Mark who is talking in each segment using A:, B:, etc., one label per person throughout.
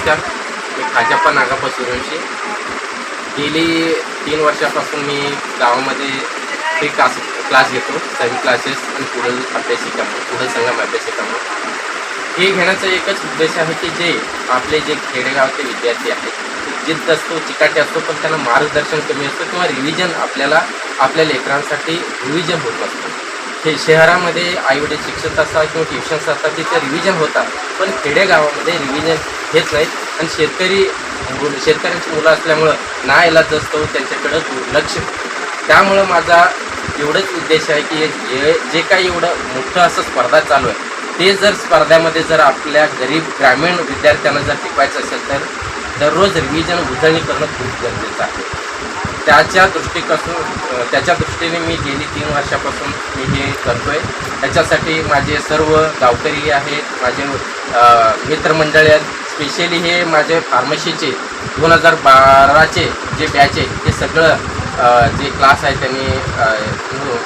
A: नमस्कार मी खाजाप्पा नागाप्पा सुरवंशी गेली तीन वर्षापासून मी गावामध्ये फ्री क्लास क्लास घेतो सेम क्लासेस आणि पुढे अभ्यास शिकामो पुढील संगम अभ्यास शिकामो हे घेण्याचा एकच उद्देश आहे की जे आपले जे खेडेगावचे विद्यार्थी आहेत जिद्द असतो चिकाटी असतो पण त्यांना मार्गदर्शन कमी असतं किंवा रिव्हिजन आपल्याला आपल्या लेकरांसाठी रिव्हिजन होत असतो. हे शहरामध्ये आईवडील शिक्षक असतात किंवा ट्युशन्स असतात तिथे रिव्हिजन होतात. पण खेडेगावामध्ये रिव्हिजन हेच नाहीत आणि शेतकरी शेतकऱ्यांची मुलं असल्यामुळं ना इलाज असतो त्यांच्याकडं दुर्लक्ष. त्यामुळं माझा एवढंच उद्देश आहे की जे जे काही एवढं मोठं असं स्पर्धा चालू आहे ते जर स्पर्धेमध्ये जर आपल्या गरीब ग्रामीण विद्यार्थ्यांना जर टिकवायचं असेल तर दररोज रिव्हिजन उजळणी करणं खूप गरजेचं आहे. त्याच्या दृष्टीपासून त्याच्या दृष्टीने मी गेली तीन वर्षापासून मी हे आहे त्याच्यासाठी माझे सर्व गावकरी आहेत माझे मित्रमंडळी आहेत. स्पेशली हे माझे फार्मसीचे दोन हजार बाराचे जे बॅच आहे ते सगळं जे क्लास आहे त्यांनी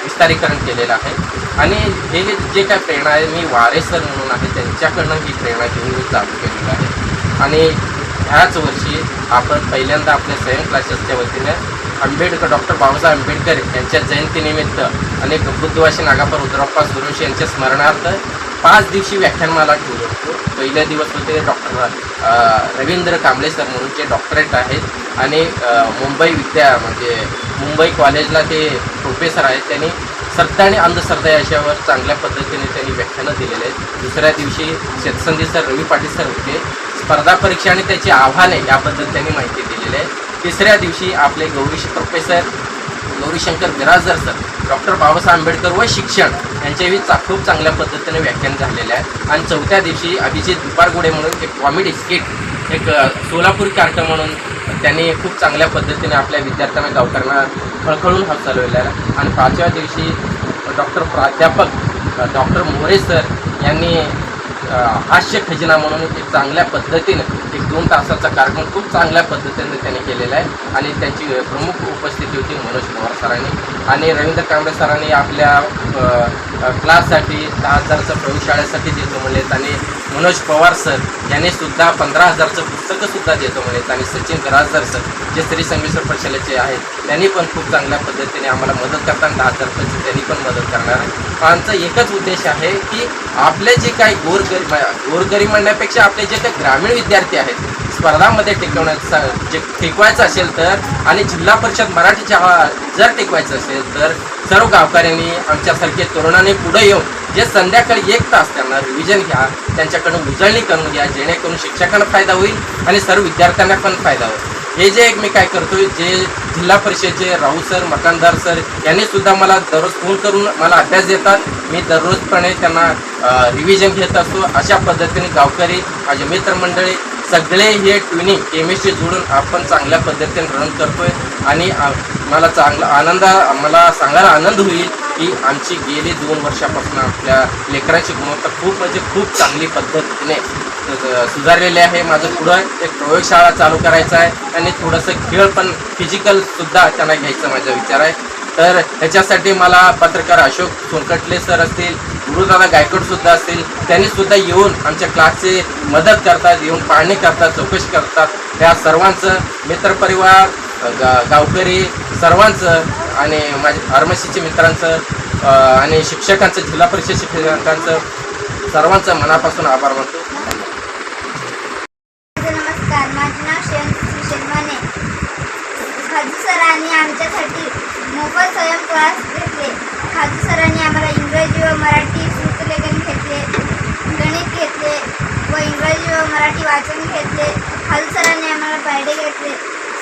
A: विस्तारीकरण केलेलं आहे. आणि हे जे काय प्रेरणा आहे मी वारे सर म्हणून आहे त्यांच्याकडनं ही प्रेरणा घेऊन मी चालू केलेली आहे. आणि ह्याच वर्षी आपण पहिल्यांदा आपल्या स्वयं क्लासेसच्या वतीने आंबेडकर डॉक्टर बाबासाहेब आंबेडकर यांच्या जयंतीनिमित्त अनेक बुद्धवासी नागापर रुद्रप्पा सुरेश यांच्या स्मरणार्थ पाच दिवशी व्याख्यानमाला ठेवू होतो. पहिल्या दिवस होते डॉक्टर रवींद्र कांबळे सर म्हणून जे डॉक्टरेट आहेत आणि मुंबई विद्या म्हणजे मुंबई कॉलेजला ते प्रोफेसर आहेत. त्यांनी श्रद्धा आणि अंधश्रद्धा याच्यावर चांगल्या पद्धतीने त्यांनी व्याख्यानं दिलेले आहेत. दुसऱ्या दिवशी शेतसंधी सर रवी पाटील सर होते. स्पर्धा परीक्षा आणि त्याची आव्हाने याबद्दल त्यांनी माहिती दिलेली आहे. तिसऱ्या दिवशी आपले Gauri professor Gaurishankar Birajdar sir doctor Babasaheb Ambedkar व शिक्षण यांच्याही चा खूप चांगल्या पद्धतीने व्याख्यान झालेले आहे. आणि चौथ्या दिवशी अभिजित दुपारगुडे म्हणून एक कॉमेडी स्किट एक सोलापूर कार्यक्रम म्हणून त्यांनी खूप चांगल्या पद्धतीने आपल्या विद्यार्थ्यांना गावकऱ्यांना खळखळून हसवलेला आहे. आणि पाचव्या दिवशी डॉक्टर प्राध्यापक डॉक्टर मोरे सर यांनी हास्य खजिना म्हणून एक चांगल्या पद्धतीनं एक दोन तासाचा कार्यक्रम खूप चांगल्या पद्धतीने त्याने केलेला आहे. आणि त्यांची प्रमुख उपस्थिती होती मनोज पवार सरांनी. आणि रवींद्र कांबळे सरांनी आपल्या क्लाससाठी दहा हजारचं प्रयोगशाळेसाठी देतो म्हणलेत आणि मनोज पवार सर यांनी सुद्धा पंधरा हजारचं पुस्तकंसुद्धा देतो म्हणलेत आणि सचिन गराजदार सर जे स्त्री संगमेश्वर परिषदेचे आहेत त्यांनी पण खूप चांगल्या पद्धतीने आम्हाला मदत करताना दहा हजार रुपयाची त्यांनी पण मदत करणार आहे. आमचा एकच उद्देश आहे की आपले जे काही गोरगरीब गोरगरीब म्हणण्यापेक्षा आपले जे काही ग्रामीण विद्यार्थी आहेत स्पर्धामध्ये टिकवण्याचा जे टिकवायचं असेल तर आणि जिल्हा परिषद मराठी जर टिकवायचं असेल तर सर्व गावकऱ्यांनी आमच्यासारखे तरुणांनी पुढे येऊन जे संध्याकाळी एक तास त्यांना रिव्हिजन घ्या त्यांच्याकडून उजळणी करून घ्या जेणेकरून शिक्षकांना फायदा होईल आणि सर्व विद्यार्थ्यांना पण फायदा होईल. हे जे एक मी काय करतोय जे जिल्हा परिषदेचे राहू सर मकानदार सर यांनी सुद्धा मला दररोज फोन करून मला अभ्यास देतात. मी दररोजपणे त्यांना रिव्हिजन घेत असतो. अशा पद्धतीने गावकरी माझे मित्रमंडळी सगळे हे ट्विनिंग केमिस्ट्री जोडून आपण चांगल्या पद्धतीने रन करतोय. आणि मला चांगला आनंद मला सांगायला आनंद होईल की आमची गेली दोन वर्षापासून आपल्या लेकरांची गुणवत्ता खूप म्हणजे खूप चांगली पद्धत पद्धतीने सुधारलेले आहे. माझं पुढं एक प्रयोगशाळा चालू करायचं आहे. आणि थोडंसं खेळ पण फिजिकलसुद्धा त्यांना घ्यायचा माझा विचार आहे. तर ह्याच्यासाठी मला पत्रकार अशोक सोनकटले सर असतील गुरुदादा गायकवाडसुद्धा असतील त्यांनी सुद्धा येऊन आमच्या क्लासचे मदत करतात येऊन पाहणी करतात चौकशी करतात. त्या सर्वांचं मित्रपरिवार गा गावकरी सर्वांचं आणि माझ्या फार्मसीचे मित्रांचं आणि शिक्षकांचं जिल्हा परिषद शिक्षकांचं सर्वांचा मनापासून आभार मानतो.
B: नमस्कार. माझे नाव शेण शर्माने खाजू सरांनी आमच्यासाठी मोफत स्वयं क्लास घेतले. खाजू सरांनी आम्हाला इंग्रजी व मराठी सूत्रलेखन घेतले गणित घेतले व इंग्रजी व मराठी वाचन घेतले. खाजू सरांनी आम्हाला पायडे घेतले.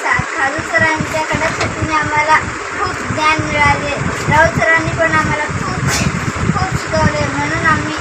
B: सा खाजू सरांच्या कडकशक्तीने आम्हाला खूप ज्ञान मिळाले. राऊत सरांनी पण आम्हाला खूप खूप शिकवले. म्हणून आम्ही